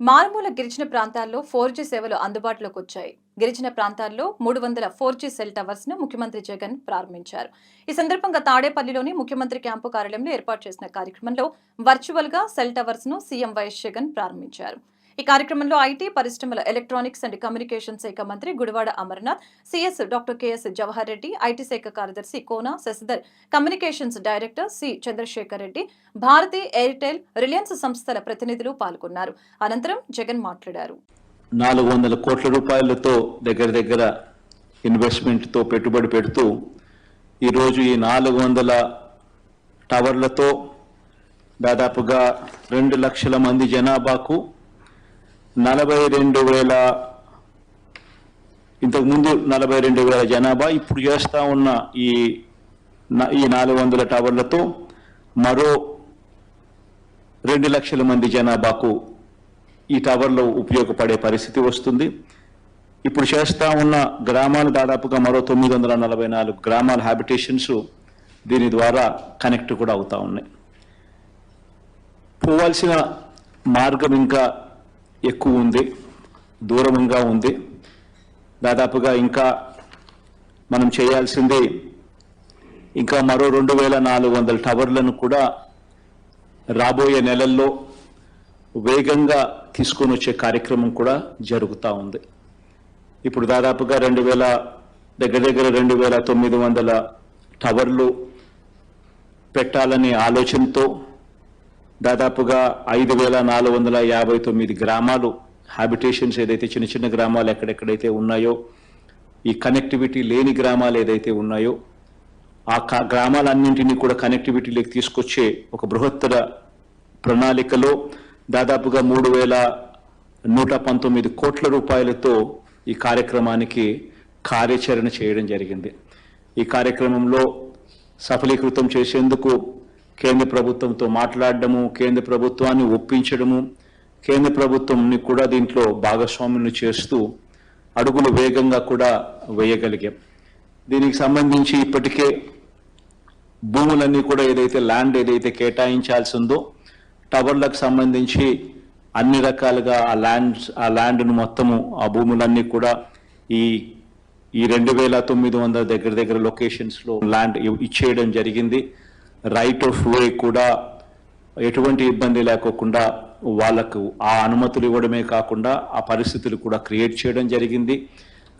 మారుమూల గిరిజన ప్రాంతాల్లో ఫోర్ జీ సేవలు అందుబాటులోకి వచ్చాయి. గిరిజన ప్రాంతాల్లో మూడు వందల ఫోర్ జీ సెల్ టవర్స్ను ముఖ్యమంత్రి జగన్ ప్రారంభించారు. ఈ సందర్భంగా తాడేపల్లిలోని ముఖ్యమంత్రి క్యాంపు కార్యాలయంలో ఏర్పాటు చేసిన కార్యక్రమంలో వర్చువల్గా సెల్ టవర్స్ను సీఎం వైఎస్ జగన్ ప్రారంభించారు. ఈ కార్యక్రమంలో ఐటీ పరిశ్రమల ఎలక్ట్రానిక్స్ అండ్ కమ్యూనికేషన్ శాఖ మంత్రి Gudivada Amarnath CS doctor KS Jawahar Reddy IT శాఖ కార్యదర్శి Kona Sasidhar communications director C Chandrasekhar Reddy Bharti Airtel Reliance సంస్థల ప్రతినిధులు పాల్గొన్నారు. అనంతరం జగన్ మాట్లాడారు. నాలుగు వందల కోట్ల రూపాయలతో దగ్గర దగ్గర ఇన్వెస్ట్మెంట్తో పెట్టుబడి పెడుతూ ఈరోజు ఈ నాలుగు వందల టవర్లతో దాదాపుగా రెండు లక్షల మంది జనాభాకు నలభై రెండు వేల ఇంతకుముందు నలభై రెండు వేల జనాభా ఇప్పుడు చేస్తా ఉన్న ఈ ఈ నాలుగు వందల టవర్లతో మరో రెండు లక్షల మంది జనాభాకు ఈ టవర్లు ఉపయోగపడే పరిస్థితి వస్తుంది. ఇప్పుడు చేస్తూ ఉన్న గ్రామాలు దాదాపుగా మరో తొమ్మిది వందల నలభై నాలుగు గ్రామాల హ్యాబిటేషన్స్ దీని ద్వారా కనెక్ట్ కూడా అవుతూ ఉన్నాయి. పోవాల్సిన మార్గం ఇంకా ఎక్కువ ఉంది దూరంగా ఉంది. దాదాపుగా ఇంకా మనం చేయాల్సింది ఇంకా మరో రెండు వేల నాలుగు వందల టవర్లను కూడా రాబోయే నెలల్లో వేగంగా తీసుకొని వచ్చే కార్యక్రమం కూడా జరుగుతూ ఉంది. ఇప్పుడు దాదాపుగా రెండు వేల దగ్గర దగ్గర రెండు వేల తొమ్మిది వందల టవర్లు పెట్టాలనే ఆలోచనతో దాదాపుగా ఐదు వేల నాలుగు వందల యాభై తొమ్మిది గ్రామాలు హ్యాబిటేషన్స్ ఏదైతే చిన్న చిన్న గ్రామాలు ఎక్కడెక్కడైతే ఉన్నాయో ఈ కనెక్టివిటీ లేని గ్రామాలు ఏదైతే ఉన్నాయో ఆ గ్రామాలన్నింటినీ కూడా కనెక్టివిటీలోకి తీసుకొచ్చే ఒక బృహత్తర ప్రణాళికలో దాదాపుగా మూడు వేల నూట పంతొమ్మిది కోట్ల రూపాయలతో ఈ కార్యక్రమానికి కార్యాచరణ చేయడం జరిగింది. ఈ కార్యక్రమంలో సఫలీకృతం చేసేందుకు కేంద్ర ప్రభుత్వంతో మాట్లాడడము కేంద్ర ప్రభుత్వాన్ని ఒప్పించడము కేంద్ర ప్రభుత్వంని కూడా దీంట్లో భాగస్వాములను చేస్తూ అడుగులు వేగంగా కూడా వేయగలిగాం. దీనికి సంబంధించి ఇప్పటికే భూములన్నీ కూడా ఏదైతే ల్యాండ్ ఏదైతే కేటాయించాల్సి ఉందో టవర్లకు సంబంధించి అన్ని రకాలుగా ఆ ల్యాండ్ ఆ ల్యాండ్ను మొత్తము ఆ భూములన్నీ కూడా ఈ ఈ రెండు వేల తొమ్మిది వందల దగ్గర దగ్గర లొకేషన్స్లో ల్యాండ్ ఇచ్చేయడం జరిగింది. రైట్ ఆఫ్ వే కూడా ఎటువంటి ఇబ్బంది లేకోకుండా వాళ్ళకు ఆ అనుమతులు ఇవ్వడమే కాకుండా ఆ పరిస్థితులు కూడా క్రియేట్ చేయడం జరిగింది.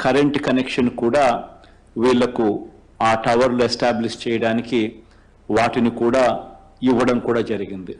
కరెంట్ కనెక్షన్ కూడా వీళ్ళకు ఆ టవర్లు ఎస్టాబ్లిష్ చేయడానికి వాటిని కూడా ఇవ్వడం కూడా జరిగింది.